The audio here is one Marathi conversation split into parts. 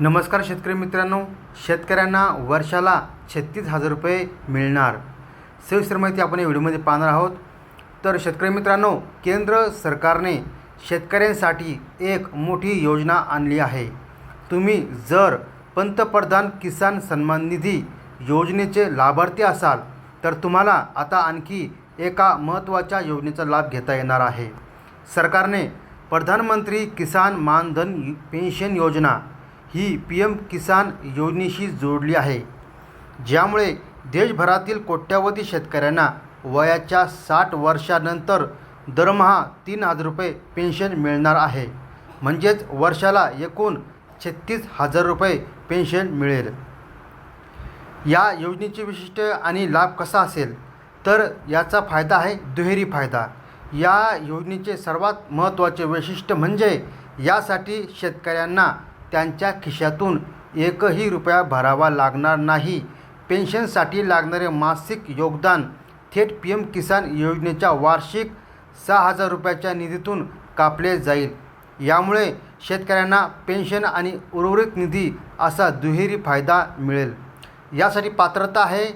नमस्कार शेतकरी मित्रांनो. शेतकऱ्यांना वर्षाला छत्तीस हजार रुपये मिळणार. सविस्तर माहिती आपण या व्हिडिओमध्ये पाहणार आहोत. तर शेतकरी मित्रांनो केंद्र सरकारने शेतकऱ्यांसाठी एक मोठी योजना आणली आहे. तुम्ही जर पंतप्रधान किसान सन्मान निधी योजनेचे लाभार्थी असाल तर तुम्हाला आता आणखी एका महत्त्वाच्या योजनेचा लाभ घेता येणार आहे. सरकारने प्रधानमंत्री किसान मानधन पेन्शन योजना ही पी एम किसान योजनेशी जोडली आहे ज्यामुळे देशभरातील कोट्यावधी शेतकऱ्यांना वयाच्या साठ वर्षानंतर दरमहा तीन हजार रुपये पेन्शन मिळणार आहे. म्हणजेच वर्षाला एकूण छत्तीस हजार रुपये पेन्शन मिळेल. या योजनेचे विशिष्ट आणि लाभ कसा असेल? तर याचा फायदा आहे दुहेरी फायदा. या योजनेचे सर्वात महत्त्वाचे वैशिष्ट्य म्हणजे यासाठी शेतकऱ्यांना त्यांच्या खिशातून एकही रुपया भरावा लागणार नाही. पेन्शनसाठी लागणारे मासिक योगदान थेट पी एम किसान योजनेच्या वार्षिक सहा हजार रुपयाच्या निधीतून कापले जाईल. यामुळे शेतकऱ्यांना पेन्शन आणि उर्वरित निधी असा दुहेरी फायदा मिळेल. यासाठी पात्रता आहे.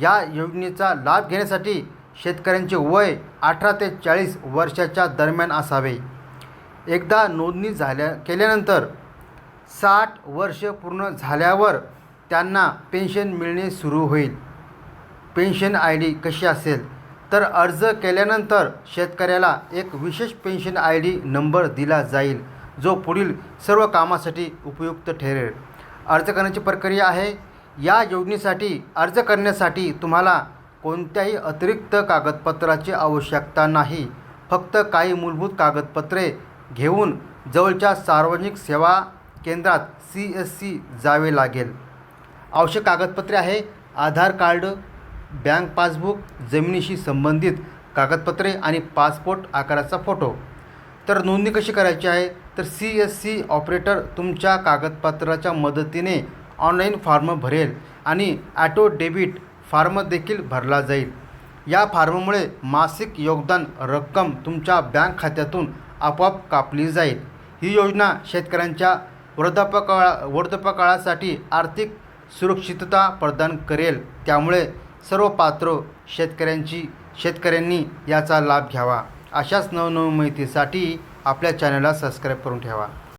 या योजनेचा लाभ घेण्यासाठी शेतकऱ्यांचे वय अठरा ते चाळीस वर्षाच्या दरम्यान असावे. एकदा नोंदणी झाल्या केल्यानंतर साठ वर्ष पूर्ण झाल्यावर त्यांना पेन्शन मिळणे सुरू होईल. पेन्शन आय डी कशी असेल? तर अर्ज केल्यानंतर शेतकऱ्याला एक विशेष पेन्शन आय डी नंबर दिला जाईल जो पुढील सर्व कामासाठी उपयुक्त ठरेल. अर्ज करण्याची प्रक्रिया आहे. या योजनेसाठी अर्ज करण्यासाठी तुम्हाला कोणत्याही अतिरिक्त कागदपत्राची आवश्यकता नाही. फक्त काही मूलभूत कागदपत्रे घेऊन जवळच्या सार्वजनिक सेवा केंद्रात सी एस सी जावे लागेल. आवश्यक कागदपत्रे आहे. आधार कार्ड बँक पासबुक जमिनीशी संबंधित कागदपत्रे आणि पासपोर्ट आकाराचा फोटो. तर नोंदणी कशी करायची आहे? तर सी एस सी ऑपरेटर तुमच्या कागदपत्राच्या मदतीने ऑनलाईन फॉर्म भरेल आणि ॲटो डेबिट फॉर्म देखील भरला जाईल. या फॉर्ममुळे मासिक योगदान रक्कम तुमच्या बँक खात्यातून आपोआप कापली जाईल. ही योजना शेतकऱ्यांच्या वृद्धापकाळा वृद्धापकाळासाठी आर्थिक सुरक्षितता प्रदान करेल. त्यामुळे सर्व पात्र शेतकऱ्यांची शेतकऱ्यांनी याचा लाभ घ्यावा. अशाच नवनव माहितीसाठी आपल्या चॅनलला सबस्क्राईब करून ठेवा.